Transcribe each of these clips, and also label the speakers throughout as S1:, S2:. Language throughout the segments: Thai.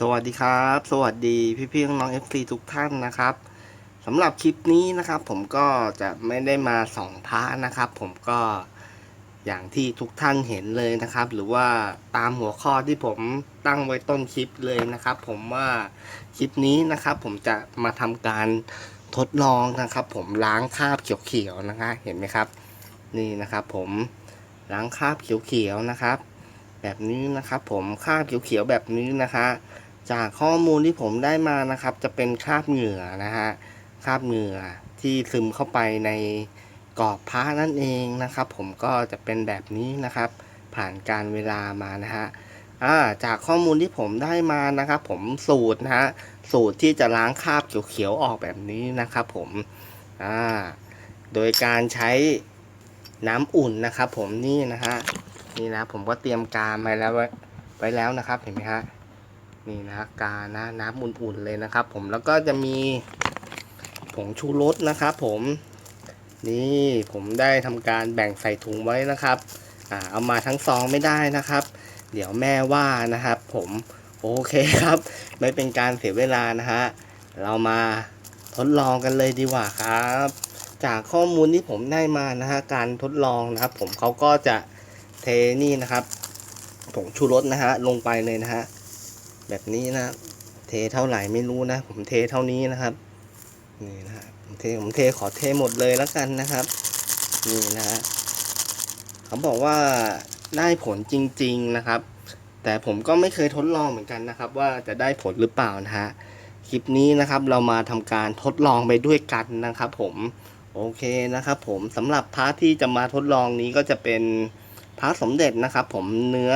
S1: สวัสดีครับ สวัสดีพี่พี่น้องๆ FC ทุกท่านนะครับสำหรับคลิปนี้นะครับ ผมก็จะไม่ได้มาสองพระนะครับ ผมก็อย่างที่ทุกท่านเห็นเลยนะครับ หรือว่าตามหัวข้อที่ผมตั้งไว้ต้นคลิปเลยนะครับ ผมว่าคลิปนี้นะครับ ผมจะมาทำการทดลองนะครับ ผมล้างคราบเขียวๆนะคะ เห็นไหมครับ นี่นะครับ ผมล้างคราบเขียวๆนะครับ แบบนี้นะครับ ผมคราบเขียวๆแบบนี้นะคะ จากข้อมูลที่ผมได้มานะครับ จะเป็นคราบเหงื่อนะฮะคราบเหงื่อที่ซึมเข้าไปในกรอบพระนั่นเองนะครับ ผมก็จะเป็นแบบนี้นะครับ ผ่านการเวลามานะฮะาจากข้อมูลที่ผมได้มานะครับ ผมสูตรนะฮะสูตรที่จะล้างคราบเขียวๆออกแบบนี้นะครับผมโดยการใช้น้ำอุ่นนะครับ ผมนี่นะฮะนี่นะผมก็เตรียมการไว้แล้วไว้ไว้แล้วนะครับเห็นไหมฮะ นี่นะกานะน้ำอุ่นๆเลยนะครับ ผมแล้วก็จะมีผงชูรสนะครับผมนี่ผมได้ทำการแบ่งใส่ถุงไว้นะครับอ่าเอามาทั้งซองไม่ได้นะครับ เดี๋ยวแม่ว่านะครับ ผมโอเคครับ ไม่เป็นการเสียเวลานะฮะเรามาทดลองกันเลยดีกว่าครับ จากข้อมูลที่ผมได้มานะฮะการทดลองนะครับ ผมเขาก็จะเทนี่นะครับผงชูรสนะฮะลงไปเลยนะฮะ แบบนี้นะเทเท่าไหร่ไม่รู้นะ ผมเทเท่านี้นะครับ นี่นะผมเทผมเทขอเทหมดเลยแล้วกันนะครับ นี่นะเขาบอกว่าได้ผลจริง ๆนะครับ แต่ผมก็ไม่เคยทดลองเหมือนกันนะครับ ว่าจะได้ผลหรือเปล่านะฮะคลิปนี้นะครับเรามาทำการทดลองไปด้วยกันนะครับ ผมโอเคนะครับ ผมสำหรับพาระที่จะมาทดลองนี้ก็จะเป็นพาระสมเด็จนะครับ ผมเนื้อ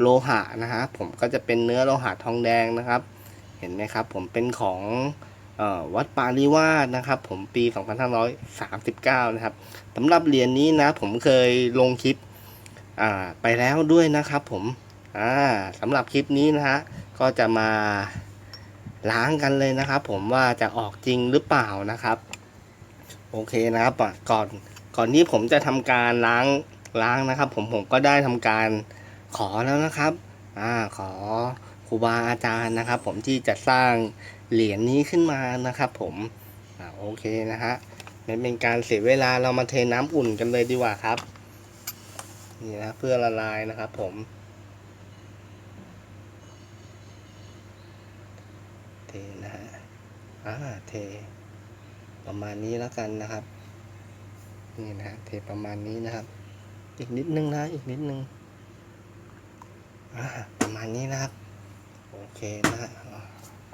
S1: โลหะนะฮะผมก็จะเป็นเนื้อโลหะทองแดงนะครับ เห็นไหมครับ ผมเป็นของออวัดปาริวาสนะครับ ผมปี 2539 นะครับสำหรับเหรียญนี้นะผมเคยลงคลิปไปแล้วด้วยนะครับ ผมสำหรับคลิปนี้นะฮะก็จะมาล้างกันเลยนะครับ ผมว่าจะออกจริงหรือเปล่านะครับ โอเคนะครับก่อนก่อนที่ผมจะทำการล้างล้างนะครับ ผมผมก็ได้ทำการ ขอแล้วนะครับอ่าขอครูบาอาจารย์นะครับ ผมที่จะสร้างเหรียญนี้ขึ้นมานะครับ ผมอ่าโอเคนะฮะไม่เป็นการเสียเวลาเรามาเทน้ำอุ่นกันเลยดีกว่าครับนี่นะเพื่อละลายนะครับ ผม เทนะฮะอ่าเท ประมาณนี้แล้วกันนะครับนี่นะเทประมาณนี้นะครับ อีกนิดนึงนะอีกนิดนึง ประมาณนี้นะครับ โอเคนะฮะ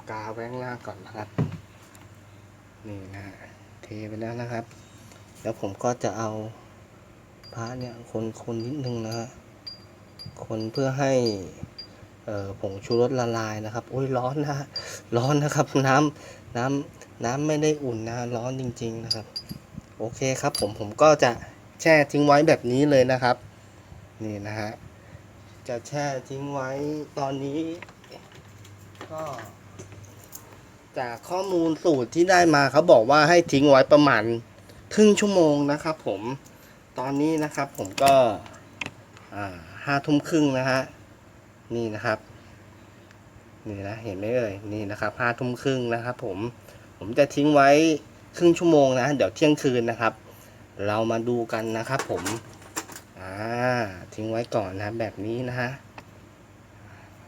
S1: กาแว้งหน้าก่อนนะครับ นี่นะ เทไปแล้วนะครับ แล้วผมก็จะเอาพระเนี่ยคนคนนิดนึงนะฮะคนเพื่อให้เออผงชูรสละลายนะครับโอ้ยร้อนนะฮะร้อนนะครับ น้ำน้ำน้ำไม่ได้อุ่นนะร้อนจริง ๆนะครับ โอเคครับผมผมก็จะแช่ทิ้งไว้แบบนี้เลยนะครับ นี่นะฮะ จะแช่ทิ้งไว้ตอนนี้ ก็ จากข้อมูลสูตรที่ได้มาเขาบอกว่าให้ทิ้งไว้ประมาณครึ่งชั่วโมงนะครับผมตอนนี้นะครับผมก็ห้าทุ่มครึ่งนะฮะนี่นะครับ นี่นะเห็นไหมเอ่ยนี่นะครับห้าทุ่มครึ่งนะครับผมผมจะทิ้งไว้ครึ่งชั่วโมงนะ เดี๋ยวเที่ยงคืนนะครับ เรามาดูกันนะครับผม ทิ้งไว้ก่อนนะแบบนี้นะฮะ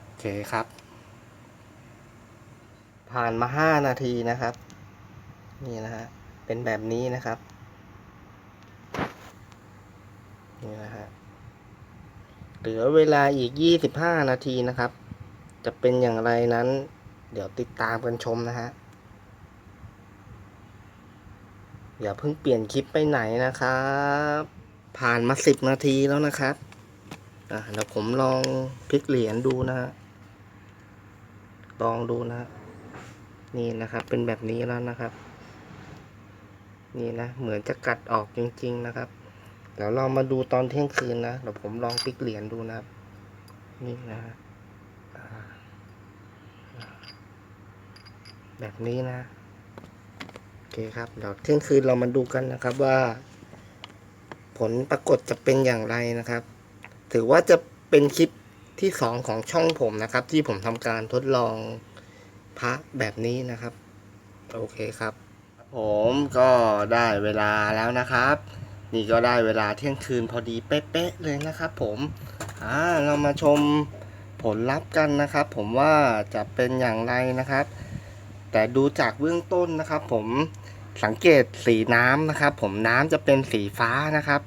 S1: โอเคครับ ผ่านมาห้านาทีนะครับ นี่นะฮะเป็นแบบนี้นะครับนี่นะฮะเหลือเวลาอีกยี่สิบห้านาทีนะครับ จะเป็นอย่างไรนั้น เดี๋ยวติดตามกันชมนะฮะอย่าเพิ่งเปลี่ยนคลิปไปไหนนะครับ ผ่านมาสิบนาทีแล้วนะครับ อะเดี๋ยวผมลองพลิกเหรียญดูนะฮะลองดูนะ นี่นะครับ เป็นแบบนี้แล้วนะครับ นี่นะ เหมือนจะกัดออกจริง ๆ นะครับ เดี๋ยวเรามาดูตอนเที่ยงคืนนะ เดี๋ยวผมลองพลิกเหรียญดูนะครับ นี่นะแบบนี้นะ โอเคครับ เดี๋ยวเที่ยงคืนเรามาดูกันนะครับว่า ผลปรากฏจะเป็นอย่างไรนะครับ ถือว่าจะเป็นคลิปที่สองของช่องผมนะครับ ที่ผมทำการทดลองพระแบบนี้นะครับ โอเคครับ ผมก็ได้เวลาแล้วนะครับ นี่ก็ได้เวลาเที่ยงคืนพอดีเป๊ะๆเลยนะครับ ผมอ่าเรามาชมผลลัพธ์กันนะครับ ผมว่าจะเป็นอย่างไรนะครับ แต่ดูจากเบื้องต้นนะครับ ผมสังเกตสีน้ำนะครับ ผมน้ำจะเป็นสีฟ้านะครับ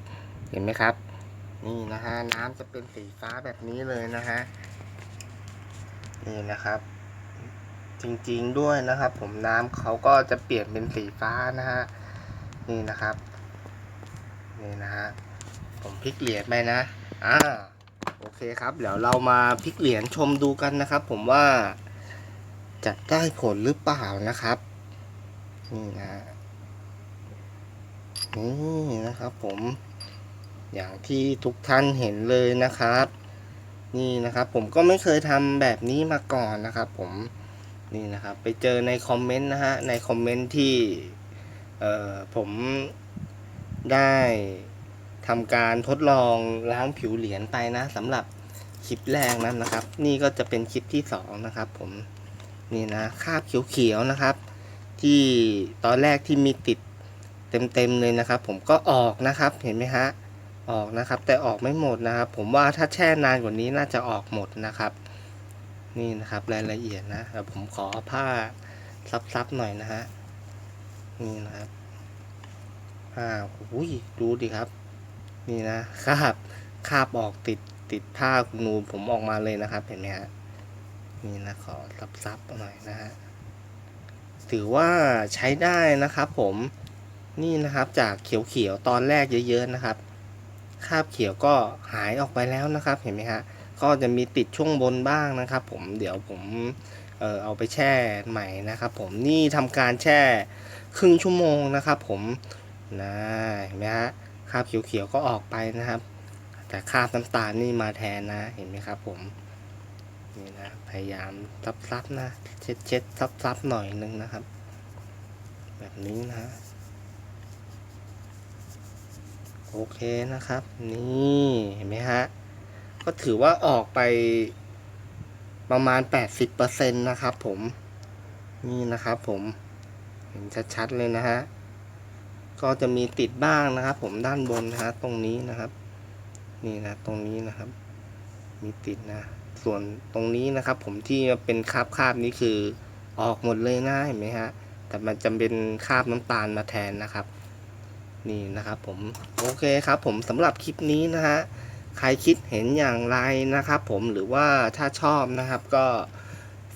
S1: เห็นไหมครับ นี่นะฮะน้ำจะเป็นสีฟ้าแบบนี้เลยนะฮะนี่นะครับ จริงๆด้วยนะครับ ผมน้ำเขาก็จะเปลี่ยนเป็นสีฟ้านะฮะนี่นะครับนี่นะฮะผมพลิกเหรียญไปนะอ่าโอเคครับ เดี๋ยวเรามาพลิกเหรียญชมดูกันนะครับ ผมว่าจะได้ผลหรือเปล่านะครับนี่นะนี่นะครับผม อย่างที่ทุกท่านเห็นเลยนะครับ นี่นะครับผมก็ไม่เคยทำแบบนี้มาก่อนนะครับ ผมนี่นะครับ ไปเจอในคอมเมนต์นะฮะในคอมเมนต์ที่เอ่อผมได้ทำการทดลองล้างผิวเหรียญไปนะสำหรับคลิปแรกนั้นนะครับ นี่ก็จะเป็นคลิปที่สองนะครับ ผมนี่นะคราบเขียวๆนะครับ ที่ตอนแรกที่มีติดเต็มๆเลยนะครับ ผมก็ออกนะครับเห็นไหมฮะ ออกนะครับ แต่ออกไม่หมดนะครับ ผมว่าถ้าแช่นานกว่านี้น่าจะออกหมดนะครับ นี่นะครับรายละเอียดนะเดี๋ยวผมขอผ้าซับๆหน่อยนะฮะนี่นะครับผ้าอุ้ยดูดิครับ นี่นะคราบคราบออกติดติดผ้าคุณนูผมออกมาเลยนะครับเห็นไหมฮะนี่นะขอซับๆหน่อยนะฮะถือว่าใช้ได้นะครับผมนี่นะครับจากเขียวๆตอนแรกเยอะๆนะครับ คราบเขียวก็หายออกไปแล้วนะครับเห็นไหมฮะก็จะมีติดช่วงบนบ้างนะครับ ผมเดี๋ยวผมเออเอาไปแช่ใหม่นะครับ ผมนี่ทำการแช่ครึ่งชั่วโมงนะครับ ผมนะเห็นไหมฮะคราบเขียวๆก็ออกไปนะครับ แต่คราบน้ำตาลนี่มาแทนนะเห็นไหมครับ ผมนี่นะพยายามซับๆนะเช็ดเช็ดซับซับๆหน่อยนึงนะครับ แบบนี้นะ โอเคนะครับ นี่เห็นไหมฮะ ก็ถือว่าออกไปประมาณ 80%นะครับผม นี่นะครับผมเห็นชัดๆเลยนะฮะ ก็จะมีติดบ้างนะครับ ผมด้านบนนะฮะตรงนี้นะครับ นี่นะตรงนี้นะครับ มีติดนะ ส่วนตรงนี้นะครับ ผมที่เป็นคราบคราบนี้คือออกหมดเลยนะเห็นไหมฮะ แต่มันจะเป็นคราบน้ำตาลมาแทนนะครับ นี่นะครับผมโอเคครับผมสำหรับคลิปนี้นะฮะใครคิดเห็นอย่างไรนะครับผมหรือว่าถ้าชอบนะครับก็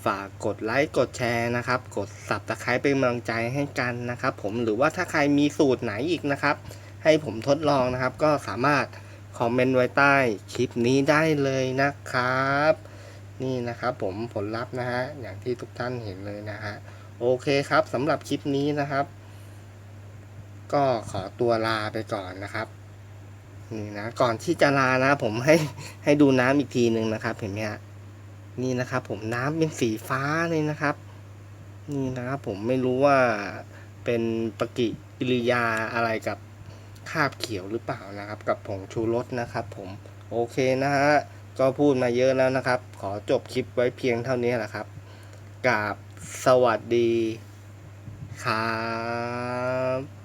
S1: ฝากกดไลค์กดแชร์นะครับ กดสับตะไคร้เป็นกำลังใจให้กันนะครับ ผมหรือว่าถ้าใครมีสูตรไหนอีกนะครับ ให้ผมทดลองนะครับ ก็สามารถคอมเมนต์ไว้ใต้คลิปนี้ได้เลยนะครับ นี่นะครับผมผลลัพธ์นะฮะอย่างที่ทุกท่านเห็นเลยนะฮะโอเคครับสำหรับคลิปนี้นะครับ ก็ขอตัวลาไปก่อนนะครับนี่นะก่อนที่จะลานะ ผมให้ให้ดูน้ำอีกทีหนึ่งนะครับ เห็นไหมฮะนี่นะครับ ผมน้ำเป็นสีฟ้าเลยนะครับ นี่นะครับผมไม่รู้ว่าเป็นปฏิกิริยาอะไรกับคาบเขียวหรือเปล่านะครับ กับผงชูรสนะครับ ผมโอเคนะฮะก็พูดมาเยอะแล้วนะครับ ขอจบคลิปไว้เพียงเท่านี้แหละครับกราบสวัสดีครับ